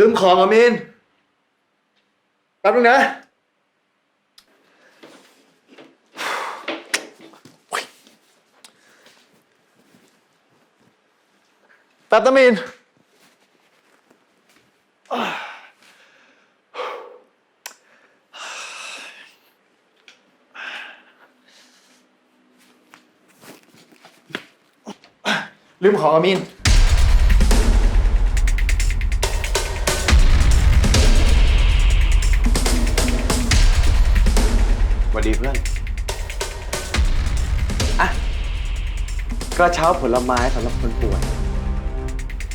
ลืมของอะมินแป๊บนึงนะ แป๊บนะมิน ลืมของอะมิน วัสดีเพื่อน อะกระเช้าผลไม้สำหรับคนป่วย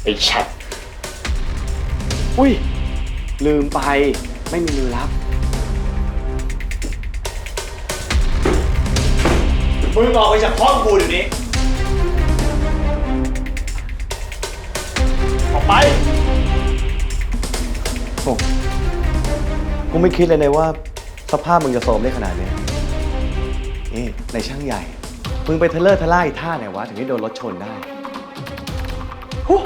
ไอ้ชัด อุ้ย ลืมไปไม่มีมือรับ มึงออกไปจากห้องกูเดี๋ยวนี้ ออกไปโอ้กูไม่คิดเลยนะว่า สภาพมึงจะโทรมได้ขนาดนี้นี่ในช่างใหญ่ มึงไปเทเลอร์ทล่าอีท่าไหนวะ ถึงได้โดนรถชนได้โอ้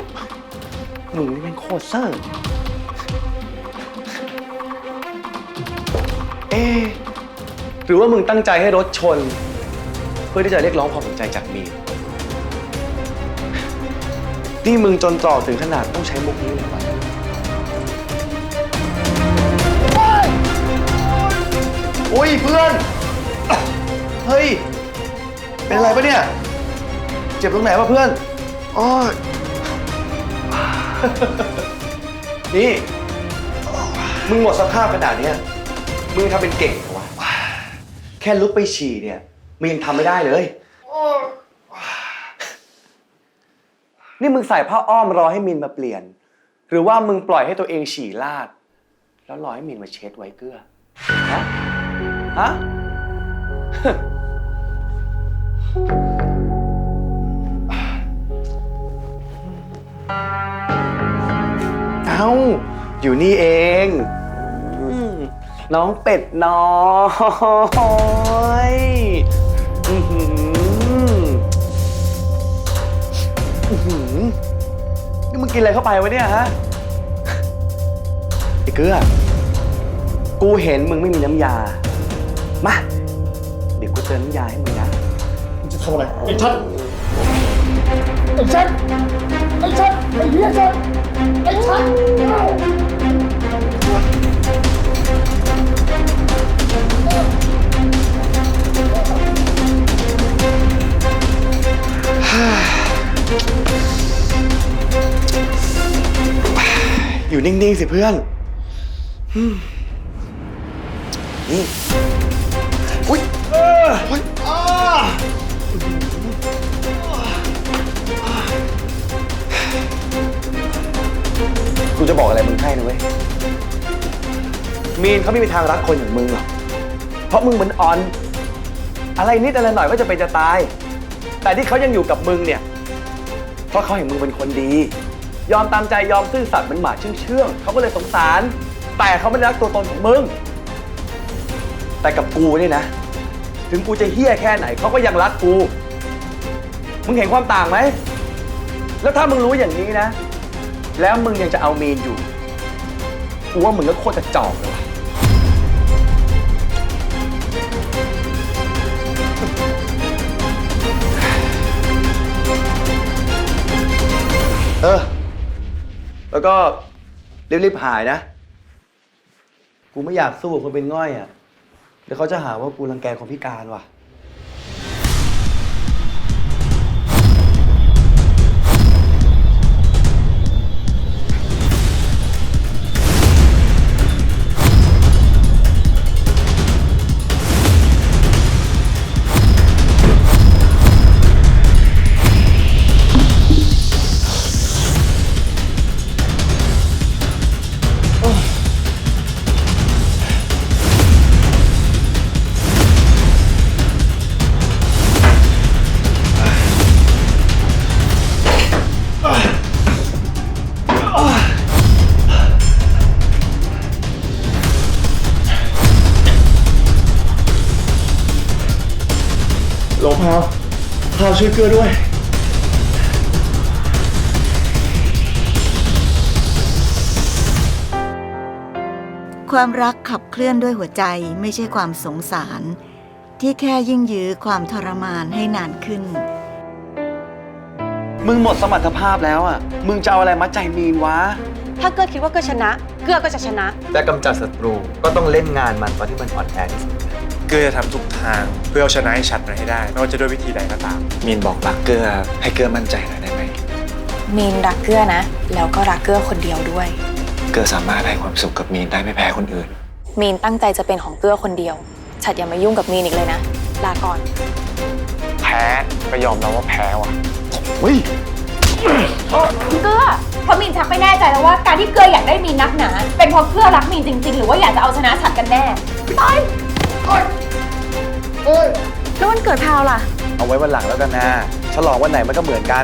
มึงนี่เป็นโคตรเซอร์ เอ๊หรือว่ามึงตั้งใจให้รถชน เพื่อที่จะเรียกร้องความสนใจจากมีนนี่มึงจนตรอกถึงขนาดต้องใช้มุกนี้เลยวะ อุ้ยเพื่อน เฮ้ย เป็นอะไรปะเนี่ย เจ็บตรงไหนวะเพื่อนอ้อยนี่ มึงหมดสภาพขนาดเนี้ย มึงทำเป็นเก่งเหรอวะ แค่ลุกไปฉี่เนี่ย มึงยังทำไม่ได้เลย นี่มึงใส่ผ้าอ้อมรอให้มินมาเปลี่ยน หรือว่ามึงปล่อยให้ตัวเองฉี่ลาด แล้วรอให้มินมาเช็ดไว้เกลือฮะ ฮะ เอ้า อยู่นี่เองอืมน้องเป็ดน้อยอื้อหืออื้อหือนี่มึงกินอะไรเข้าไปวะเนี่ยฮะ ไอ้เกลือ กูเห็นมึงไม่มีน้ำยา มา เดี๋ยวกูเติมน้ำยาให้มึงนะจะทำอะไรไอ้ชัดไอ้ชัดไอ้ชัดไอ้เหี้ยชัดไอ้ชัดอยู่นิ่ง ๆ สิเพื่อนอืมนี่อุ้ยเออ้ากูจะบอกอะไรมึงให้นะเว้ย มีนเขาไม่มีทางรักคนอย่างมึงหรอก เพราะมึงเหมือนออน อะไรนิดอะไรหน่อยก็จะเป็นจะตาย แต่ที่เขายังอยู่กับมึงเนี่ย เพราะเขาเห็นมึงเป็นคนดี ยอมตามใจยอมซื่อสัตย์เหมือนหมาเชื่องเชื่องเขาก็เลยสงสาร แต่เขาไม่ได้รักตัวตนของมึง แต่กับกูนี่นะ ถึงกูจะเฮี้ยแค่ไหนเขาก็ยังรักกู มึงเห็นความต่างไหม แล้วถ้ามึงรู้อย่างนี้นะ แล้วมึงยังจะเอาเมนอยู่ กูว่ามึงก็โคตรจะจอกเลยว่ะเออ แล้วก็รีบๆหายนะ กูไม่อยากสู้กับคนเป็นง่อยอะ เดี๋ยวเขาจะหาว่ากูรังแกคนพิการว่ะ หลวงพาวพาวช่วยเกลือด้วย ความรักขับเคลื่อนด้วยหัวใจไม่ใช่ความสงสาร ที่แค่ยิ่งยื้อความทรมานให้นานขึ้น มึงหมดสมรรถภาพแล้วอะ มึงจะเอาอะไรมัดใจมีนวะ ถ้าเกื้อคิดว่าเกื้อชนะ เกื้อก็จะชนะ แต่กำจัดศัตรูก็ต้องเล่นงานมันตอนที่มันอ่อนแอที่สุด เกื้อจะทำทุกทางเพื่อเอาชนะให้ฉัดมันให้ได้ไม่ว่าจะด้วยวิธีใดก็ตาม มีนบอกรักเกลือให้เกลือมั่นใจหน่อยได้ไหม มีนรักเกื้อนะ แล้วก็รักเกื้อคนเดียวด้วย เกลือสามารถให้ความสุขกับมีนได้ไม่แพ้คนอื่น มีนตั้งใจจะเป็นของเกื้อคนเดียว ฉัดอย่ามายุ่งกับมีนอีกเลยนะ ลาก่อน แพ้ก็ยอมรับว่าแพ้ว่ะเฮ้ยเกื้อเพราะมีนชักไม่แน่ใจแล้วว่าการที่เกื้ออยากได้มีนนักหนา เป็นเพราะเกื้อรักมีนจริง ๆ หรือว่าอยากจะเอาชนะฉัดกันแน่ไป แล้ววันเกิดพาวล่ะ เอาไว้วันหลังแล้วกันนะ ฉลองวันไหนมันก็เหมือนกัน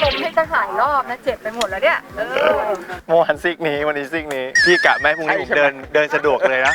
ผมให้จะหายรอบนะ เจ็บไปหมดแล้วเนี่ย เออ เมื่อวานซิกนี้วันนี้ซิกนี้ พี่กะแม่พรุ่งนี้ผมเดินเดินสะดวกเลยนะ